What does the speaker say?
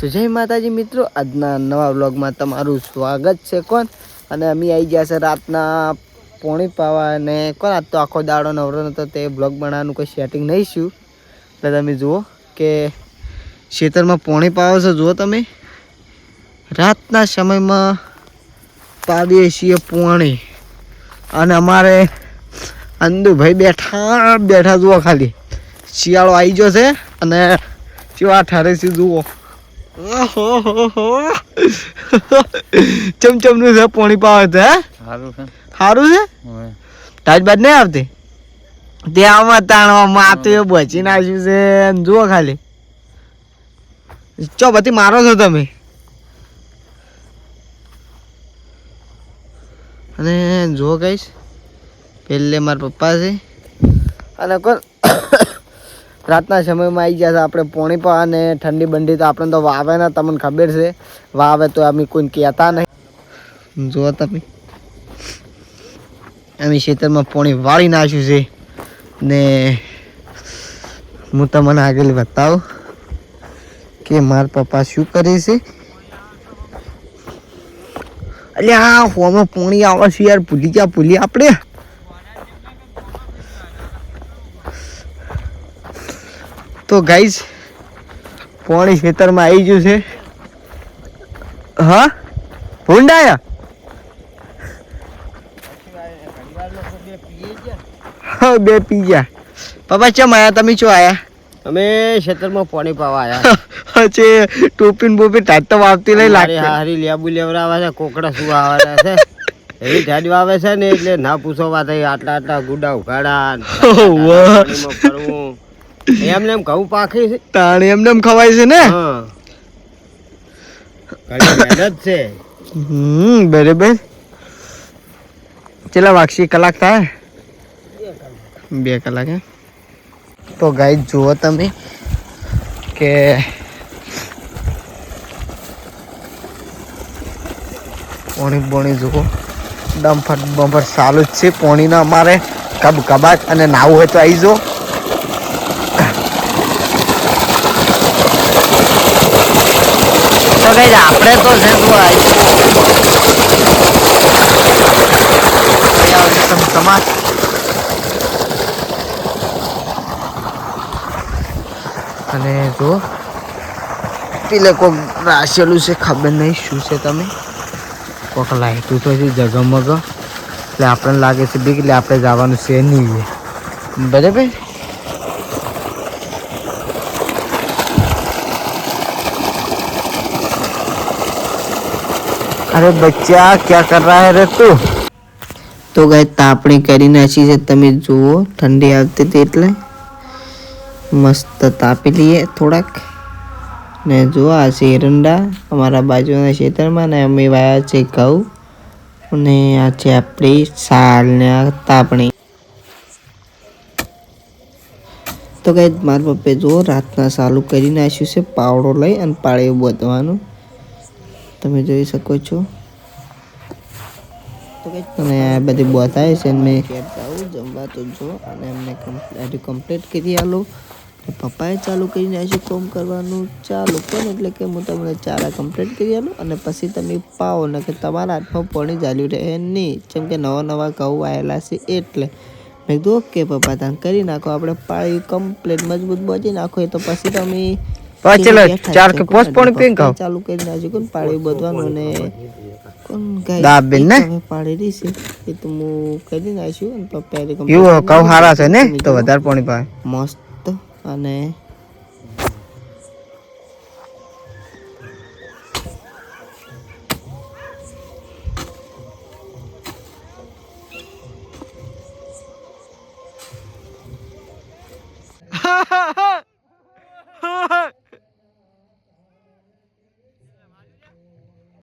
તો જય માતાજી મિત્રો, આજના નવા વ્લોગમાં તમારું સ્વાગત છે કોણ? અને અમે આવી ગયા છે રાતના પોણી પાવા અને કોણ આજ તો આખો દાડો નવરો નહોતો તે બ્લોગ બનાવવાનું કોઈ સેટિંગ નહીં છું એટલે તમે જુઓ કે ખેતરમાં પોણી પાવો છો, જુઓ તમે. રાતના સમયમાં પાડીએ છીએ પોણી. અને અમારે અંદુભાઈ બેઠા બેઠા જુઓ ખાલી. શિયાળો આવી ગયો છે અને કેવા ઠારે છે, જુઓ. ચમચમનું છે પોણી પાવે છે હે? સારું છે. સારું છે? તાજ બાદ નહીં આવતી? તે આમાં તાણવા માતું એ બચી નાખ્યું છે જુઓ ખાલી. ચો બધી મારો છો તમે. અને જુઓ કહીશ પેલે મારા પપ્પા છે. અને કોણ? રાતના સમયમાં આવી ગયા છે. આપણે પોણી પા અને ઠંડી બંડી તો આપણે તો વાવે ને, તમને ખબર છે. વાવે તો અમે કોઈને કહેતા નહીં. જુઓ તમે. અમે ખેતરમાં પોણી વાળી નાખ્યું છે. ને હું તમને આગળ બતાવું કે મારા પપ્પા શું કરે છે. અલ્યા હા હોમાં પોણી આવે છે યાર. ભૂલી ગયા, ભૂલી આપણે. તો ગાઈઝ પોણી ખેતરમાં આવી ગયું છે. હા? ભૂંડાયા? હા બે પી ગયા. પપ્પા ચમ આયા? તમે ચો આયા? અમે ખેતરમાં પાણી પાવા આવ્યા છે ટોપીન બોપી તો નહીં મારી લાગતી. હારી લેબુ લેવડાવે છે કોકડા શું આવવાના છે. એવી ઠાડી વાવે છે ને એટલે ના પૂછો વાત આટલા આટલા ગુડા ઉઘાડા એમને એમ ઘઉં પાકી છે. તાણી એમને એમ ખવાય છે ને? હા. મહેનત છે. હમ બરાબર. ચેલા વાગશી કલાક થાય? બે કલાક તો ગાઈ જુઓ તમે કે પોણી પોણી જુઓ. ડમ્ફર બમ્ફર સારું જ છે પોણીના. અમારે કબ કબાટ અને નાવું હોય તો આવી જાઓ તો કઈ આપણે તો છે શું અને જો પેલે કોક રાશેલું છે ખબર નહીં શું છે તમે? કોક લાઈટું તો છે જગમગ. એટલે આપણને લાગે છે બીક એટલે આપણે જવાનું છે નહીં. બરાબર? અરે બચ્ચા, ક્યાં કર રહા હે રે તું? તો ગાય, તાપણી કરી નાખી છે. તમે જુઓ, ઠંડી આવતી હતી એટલે. મસ્ત તાપી લઈએ થોડાક. ને જુઓ, આ છે એરંડા. અમારા બાજુના ખેતરમાં ને અમે વાયા છે ઘઉં. અને આ છે આપણી સાલ ને આ તાપણી. તો કઈ મારા પપ્પે જુઓ, રાતના ચાલુ કરી નાખ્યું છે. પાવડો લઈ અને પાળે બધવાનું. તમે જોઈ શકો છો. અને આ બધી બતાવે છે મેં જમવા તો જો, અને એમને કમ્પ્લીટ કમ્પ્લીટ કરી આલો. પપ્પાએ ચાલુ કરીને નાખ્યું કોમ કરવાનું ચાલુ પણ, એટલે કે હું તમને ચારા કમ્પ્લીટ કરી આલું અને પછી તમે પાવો ને કે તમારા હાથમાં પાણી ચાલ્યું રહે નહીં. જેમ કે નવા નવા ઘઉં આવેલા છે એટલે. મેં કીધું ઓકે પપ્પા તમે કરી નાખો. આપણે પાળી કમ્પ્લીટ મજબૂત બચી નાખો. એ તો પછી તમે ચલો, ચાર કે પાંચ પાણી પીને ખાઓ. ચાલુ કરી નાખ્યું કોણ પાળી બધવાનું અને કોણ ગાય દાબેન ને? હવે પાડી રહી છે એ તો હું કરી નાખ્યું અને પપ્પાએ complete એવું કરી કઉ હારા છે ને નાખ્યું. તો વધારે પાણી પાય મસ્ત અને